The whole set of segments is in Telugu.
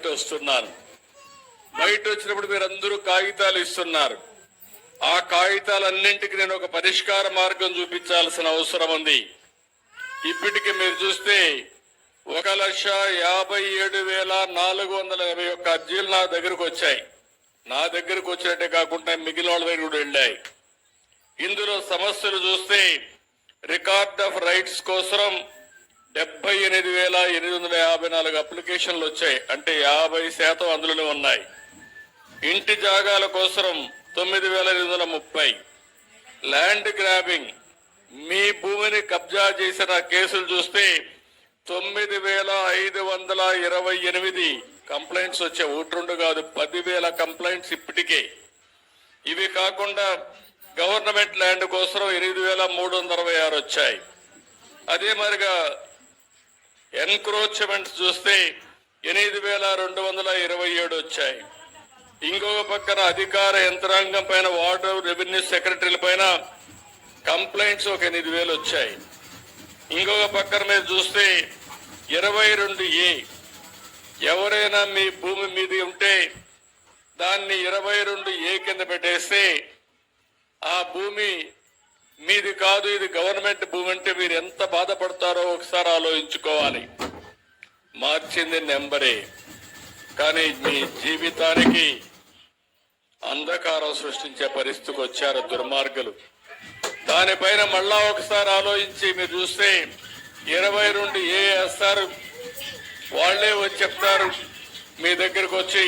బయట వస్తున్నాను బయట వచ్చినప్పుడు మీరు అందరూ కాగితాలు ఇస్తున్నారు. ఆ కాగితాలన్నింటికి నేను ఒక పరిష్కార మార్గం చూపించాల్సిన అవసరం ఉంది. ఇప్పటికి మీరు చూస్తే ఒక లక్ష యాభై ఏడు వేల నాలుగు వందల ఇరవై ఒక్క అర్జీలు నా దగ్గరకు వచ్చాయి. నా దగ్గరకు వచ్చినట్టే కాకుండా మిగిలిన వాళ్ళ దగ్గర కూడా వెళ్ళాయి. ఇందులో సమస్యలు చూస్తే రికార్డ్ ఆఫ్ రైట్స్ కోసం డెబ్బై ఎనిమిది వేల ఎనిమిది వందల యాభై నాలుగు అప్లికేషన్లు వచ్చాయి. అంటే యాభై శాతం అందులోనే ఉన్నాయి. ఇంటి జాగాల కోసం తొమ్మిది వేల ఎనిమిది వందల ముప్పై. Land grabbing. మీ భూమిని కబ్జా చేసిన కేసులు చూస్తే తొమ్మిది వేల ఐదు వందల ఇరవై ఎనిమిది కంప్లైంట్స్ వచ్చాయి. ఒకటి కాదు పదివేల కంప్లైంట్స్ ఇప్పటికే. ఇవి కాకుండా గవర్నమెంట్ ల్యాండ్ కోసం ఎనిమిది వేల మూడు వందల అరవై ఆరు వచ్చాయి. అదే మరిగా ఎన్క్రోచ్మెంట్స్ చూస్తే ఎనిమిది వేల రెండు వందల ఇరవై ఏడు వచ్చాయి. ఇంకొక పక్కన అధికార యంత్రాంగం పైన వాటర్ రెవెన్యూ సెక్రటరీల పైన కంప్లైంట్స్ ఒక ఎనిమిది వేలు వచ్చాయి. ఇంకొక పక్కన మీరు చూస్తే ఇరవై రెండు ఏ. ఎవరైనా మీ భూమి మీద ఉంటే దాన్ని ఇరవై రెండు ఏ కింద పెట్టేస్తే ఆ భూమి మీది కాదు ఇది గవర్నమెంట్ భూమి అంటే మీరు ఎంత బాధపడతారో ఒకసారి ఆలోచించుకోవాలి. మార్చింది నెంబరే. కానీ మీ జీవితానికి అంధకారం సృష్టించే పరిస్థితికి వచ్చారు దుర్మార్గులు. దానిపైన మళ్ళా ఒకసారి ఆలోచించి మీరు చూస్తే ఇరవై రెండు ఏ వేస్తారు వాళ్ళే వచ్చి చెప్తారు మీ దగ్గరకు వచ్చి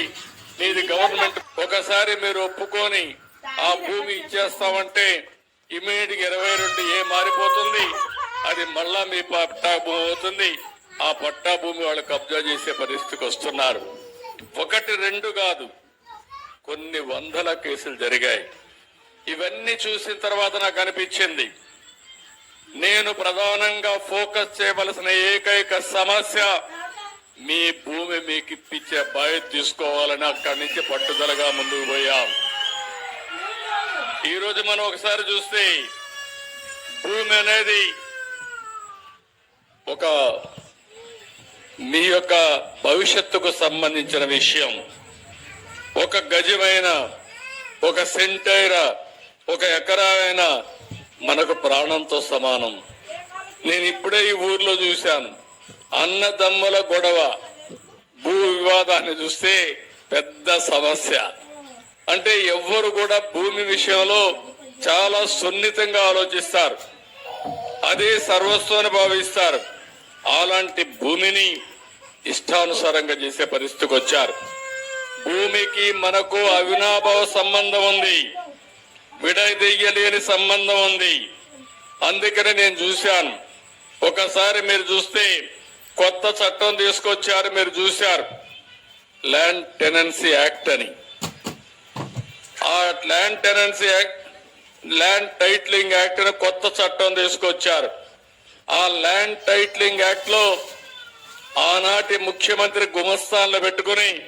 నీది గవర్నమెంట్. ఒకసారి మీరు ఒప్పుకొని ఆ భూమి ఇచ్చేస్తామంటే ఇమీడియట్గా ఇరవై రెండు ఏ మారిపోతుంది? అది మళ్ళా మీ పట్టా భూమి అవుతుంది. ఆ పట్టా భూమి వాళ్ళు కబ్జా చేసే పరిస్థితికి వస్తున్నారు. ఒకటి రెండు కాదు కొన్ని వందల కేసులు జరిగాయి. ఇవన్నీ చూసిన తర్వాత నాకు అనిపించింది నేను ప్రధానంగా ఫోకస్ చేయవలసిన ఏకైక సమస్య మీ భూమి మీకు ఇప్పించే బాధ్యత తీసుకోవాలని అక్కడి నుంచి పట్టుదలగా ముందుకు పోయాం. ఈ రోజు మనం ఒకసారి చూస్తే భూమి అనేది ఒక మీ యొక్క భవిష్యత్తుకు సంబంధించిన విషయం. ఒక గజమైన ఒక సెంటైర ఒక ఎకరావైనా మనకు ప్రాణంతో సమానం. నేను ఇప్పుడే ఈ ఊర్లో చూశాను. అన్నదమ్ముల గొడవ భూ వివాదాన్ని చూస్తే పెద్ద సమస్య. అంటే ఎవ్వరు కూడా భూమి విషయంలో చాలా సున్నితంగా ఆలోచిస్తారు. అదే సర్వస్వాన్ని భావిస్తారు. అలాంటి భూమిని ఇష్టానుసారంగా చేసే పరిస్థితికి వచ్చారు. భూమికి మనకు అవినాభావ సంబంధం ఉంది. విడదీయలేని సంబంధం ఉంది. అందుకనే నేను చూశాను. ఒకసారి మీరు చూస్తే కొత్త చట్టం తీసుకొచ్చారు మీరు చూశారు. ల్యాండ్ టెనెన్సీ యాక్ట్ అని. ఆ land tenancy act land titling act అనే కొత్త చట్టం తీసుకొచ్చారు. ఆ ల్యాండ్ టైట్లింగ్ యాక్ట్లో ఆనాటి ముఖ్యమంత్రి గుమస్థాన్లో పెట్టుకుని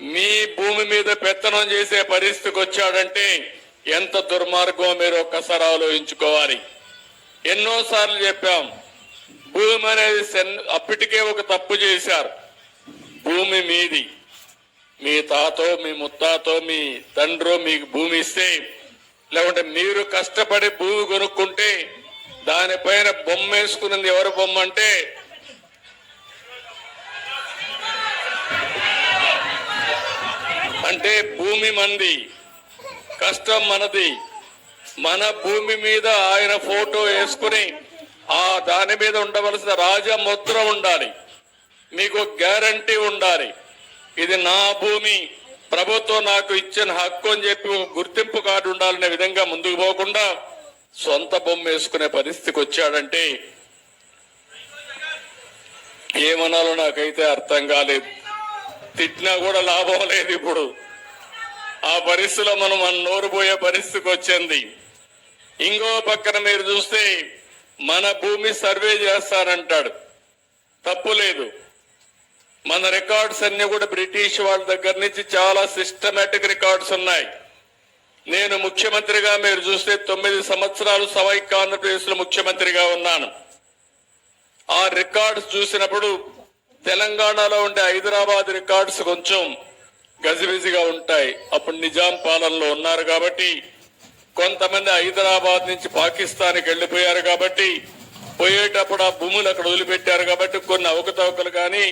మీ భూమి మీద పెత్తనం చేసే పరిస్థితికి వచ్చాడంటే ఎంత దుర్మార్గం మీరు ఒక్కసారి ఆలోచించుకోవాలి. ఎన్నోసార్లు చెప్పాం భూమి అనేది సెన్- అప్పటికే ఒక తప్పు చేశారు. భూమి మీది. మీ తాతో మీ ముత్తాతో మీ తండ్రో మీకు భూమి ఇస్తే లేకుంటే మీరు కష్టపడి భూమి కొనుక్కుంటే దానిపైన బొమ్మ వేసుకున్నది ఎవరు బొమ్మ అంటే? అంటే భూమి మంది కష్టం మనది. మన భూమి మీద ఆయన ఫోటో వేసుకుని ఆ దాని మీద ఉండవలసిన రాజముద్ర ఉండాలి. మీకు గ్యారంటీ ఉండాలి. ఇది నా భూమి. ప్రభుత్వం నాకు ఇచ్చిన హక్కు అని చెప్పి గుర్తింపు కార్డు ఉండాలనే విధంగా ముందుకు పోకుండా సొంత బొమ్మ వేసుకునే పరిస్థితికి వచ్చాడంటే ఏమనాలో నాకైతే అర్థం కాలేదు. తిట్టినా కూడా లాభం లేదు ఇప్పుడు. ఆ పరిస్థితిలో మనం మన నోరు పోయే పరిస్థితికి వచ్చింది. ఇంకో పక్కన మీరు చూస్తే మన భూమి సర్వే చేస్తానంటాడు. తప్పు లేదు. మన రికార్డ్స్ అన్ని కూడా బ్రిటిష్ వాళ్ళ దగ్గర నుంచి చాలా సిస్టమేటిక్ రికార్డ్స్ ఉన్నాయి. నేను ముఖ్యమంత్రిగా మీరు చూస్తే తొమ్మిది సంవత్సరాలు సవైక్ ఆంధ్రప్రదేశ్లో ముఖ్యమంత్రిగా ఉన్నాను. ఆ రికార్డ్స్ చూసినప్పుడు తెలంగాణలో ఉండే హైదరాబాద్ రికార్డ్స్ కొంచెం గజిబిజిగా ఉంటాయి. అప్పుడు నిజాం పాలనలో ఉన్నారు కాబట్టి కొంతమంది హైదరాబాద్ నుంచి పాకిస్తాన్కి వెళ్ళిపోయారు కాబట్టి పోయేటప్పుడు ఆ భూములు అక్కడ వదిలిపెట్టారు కాబట్టి కొన్ని అవకతవకలు కానీ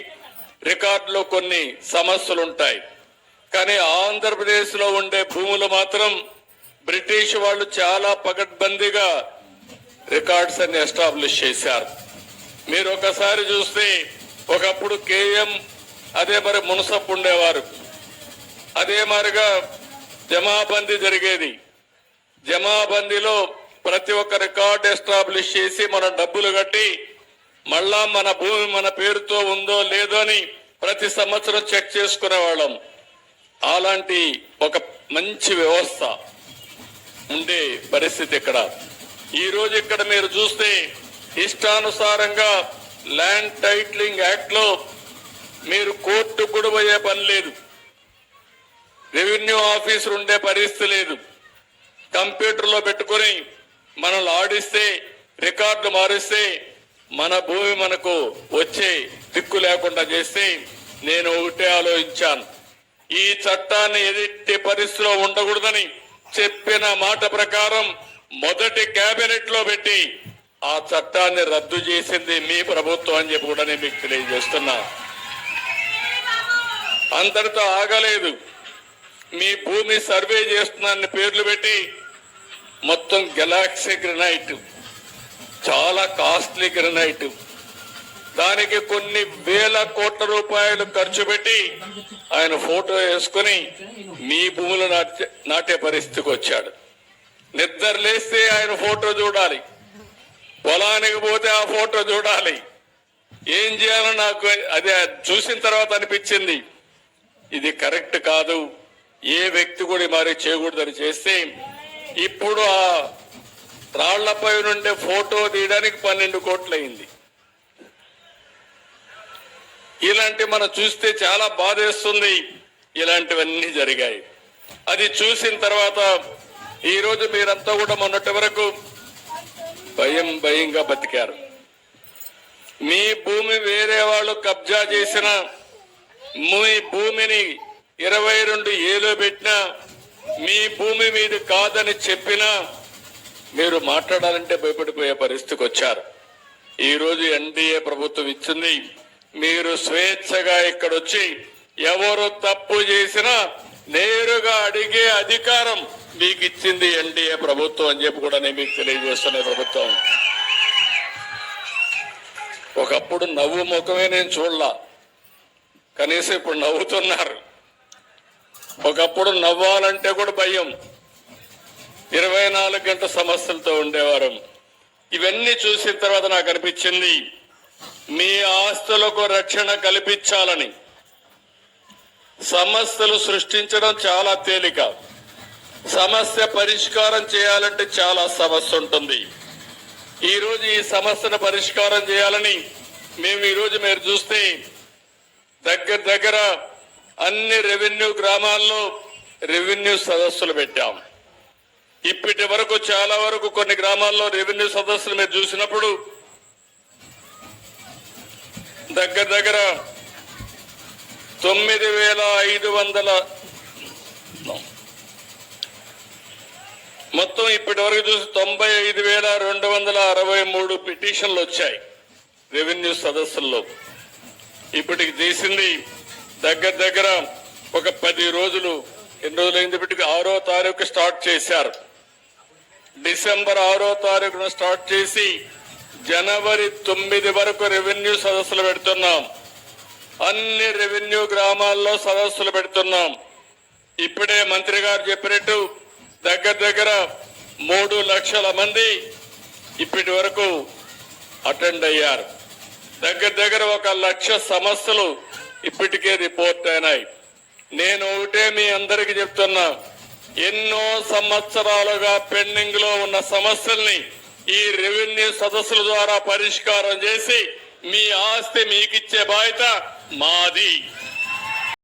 రికార్డులో కొన్ని సమస్యలు ఉంటాయి కానీ ఆంధ్రప్రదేశ్లో ఉండే భూములు మాత్రం బ్రిటిష్ వాళ్ళు చాలా పగడ్బందీగా రికార్డ్స్ అన్ని ఎస్టాబ్లిష్ చేశారు. మీరు ఒకసారి చూస్తే ఒకప్పుడు కేఎం అదే మరి మునసప్పు ఉండేవారు. అదే మారిగా జమాబందీ జరిగేది. జమాబందీలో ప్రతి ఒక్క రికార్డ్ ఎస్టాబ్లిష్ చేసి మనం డబ్బులు కట్టి మళ్ళా మన భూమి మన పేరుతో ఉందో లేదో అని ప్రతి సంవత్సరం చెక్ చేసుకునేవాళ్ళం అలాంటి ఒక మంచి వ్యవస్థ ఉండే పరిస్థితి ఇక్కడ. ఈ రోజు ఇక్కడ మీరు చూస్తే ఇష్టానుసారంగా ల్యాండ్ టైటిలింగ్ యాక్ట్లో మీరు కోర్టు కూడా పోయే పని లేదు. రెవెన్యూ ఆఫీసర్ ఉండే పరిస్థితి లేదు. కంప్యూటర్లో పెట్టుకొని మనల్ని ఆడిస్తే రికార్డు మారిస్తే మన భూమి మనకు వచ్చే దిక్కు లేకుండా చేస్తే నేను ఒకటే ఆలోచించాను. ఈ చట్టాన్ని ఎదిట్టి పరిస్థితిలో ఉండకూడదని చెప్పిన మాట ప్రకారం మొదటి కేబినెట్లో పెట్టి ఆ చట్టాన్ని రద్దు చేసింది మీ ప్రభుత్వం అని చెప్పి కూడా నేను మీకు తెలియజేస్తున్నా. అంతటితో ఆగలేదు. మీ భూమి సర్వే చేస్తున్నాన్ని పేర్లు పెట్టి మొత్తం గెలాక్సీ గ్రెనైట్ చాలా కాస్ట్లీ గ్రనైట్ దానికి కొన్ని వేల కోట్ల రూపాయలు ఖర్చు పెట్టి ఆయన ఫోటో వేసుకుని మీ భూములు నాటే నాటే పరిస్థితికి వచ్చాడు. నిద్ర లేస్తే ఆయన ఫోటో చూడాలి. పొలానికి పోతే ఆ ఫోటో చూడాలి. ఏం చేయాలో నాకు అది చూసిన తర్వాత అనిపించింది. ఇది కరెక్ట్ కాదు. ఏ వ్యక్తి కూడా మరి చేయకూడదని చేస్తే ఇప్పుడు ఆ రాళ్ళపై నుండే ఫోటో తీయడానికి పన్నెండు కోట్లు అయింది ఇలాంటి మనం చూస్తే చాలా బాధేస్తుంది. ఇలాంటివన్నీ జరిగాయి. అది చూసిన తర్వాత ఈ రోజు మీరంతా కూడా మొన్నటి వరకు భయం భయంగా బతికారు. మీ భూమి వేరే వాళ్ళు కబ్జా చేసిన మీ భూమిని ఇరవై రెండు ఏలో పెట్టినా మీ భూమి మీది కాదని చెప్పినా మీరు మాట్లాడాలంటే భయపడిపోయే పరిస్థితికి వచ్చారు. ఈరోజు ఎన్డీఏ ప్రభుత్వం ఇచ్చింది మీరు స్వేచ్ఛగా ఇక్కడొచ్చి ఎవరు తప్పు చేసినా నేరుగా అడిగే అధికారం మీకు ఇచ్చింది ఎన్డీఏ ప్రభుత్వం అని చెప్పి కూడా నేను మీకు తెలియజేస్తున్న ప్రభుత్వం. ఒకప్పుడు నవ్వు ముఖమే నేను చూడలా. కనీసం ఇప్పుడు నవ్వుతున్నారు. ఒకప్పుడు నవ్వాలంటే కూడా భయం. ఇరవై నాలుగు గంటల సమస్యలతో ఉండేవారు. ఇవన్నీ చూసిన తర్వాత నాకు అనిపించింది మీ ఆస్తులకు రక్షణ కల్పించాలని. సమస్యలు సృష్టించడం చాలా తేలిక. సమస్య పరిష్కారం చేయాలంటే చాలా సమస్య ఉంటుంది. ఈరోజు ఈ సమస్యను పరిష్కారం చేయాలని మేము ఈ రోజు మీరు చూస్తే దగ్గర దగ్గర అన్ని రెవెన్యూ గ్రామాల్లో రెవెన్యూ సదస్సులు పెట్టాం. ఇప్పటి వరకు చాలా వరకు కొన్ని గ్రామాల్లో రెవెన్యూ సదస్సులు మీరు చూసినప్పుడు దగ్గర దగ్గర తొమ్మిది వేల ఐదు వందల మొత్తం ఇప్పటి వరకు చూసి తొంభై ఐదు వేల రెండు వందల అరవై మూడు పిటిషన్లు వచ్చాయి రెవెన్యూ సదస్సుల్లో. ఇప్పటికి చేసింది దగ్గర దగ్గర ఒక పది రోజులు ఎన్ని రోజులైంది ఇప్పటికి? ఆరో తారీఖు స్టార్ట్ చేశారు. డిసెంబర్ ఆరో తారీఖున స్టార్ట్ చేసి జనవరి తొమ్మిది వరకు రెవెన్యూ సదస్సులు పెడుతున్నాం. అన్ని రెవెన్యూ గ్రామాల్లో సదస్సులు పెడుతున్నాం. ఇప్పుడే మంత్రి గారు చెప్పినట్టు దగ్గర దగ్గర మూడు లక్షల మంది ఇప్పటి వరకు అటెండ్ అయ్యారు. దగ్గర దగ్గర ఒక లక్ష సమస్యలు ఇప్పటికే రిపోర్ట్ అయినాయి. నేను ఒకటే మీ అందరికి చెప్తున్నా. ఎన్నో సంవత్సరాలుగా పెండింగ్లో ఉన్న సమస్యల్ని ఈ రెవెన్యూ సదస్సుల ద్వారా పరిష్కారం చేసి మీ ఆస్తి మీకిచ్చే బాధ్యత మాది.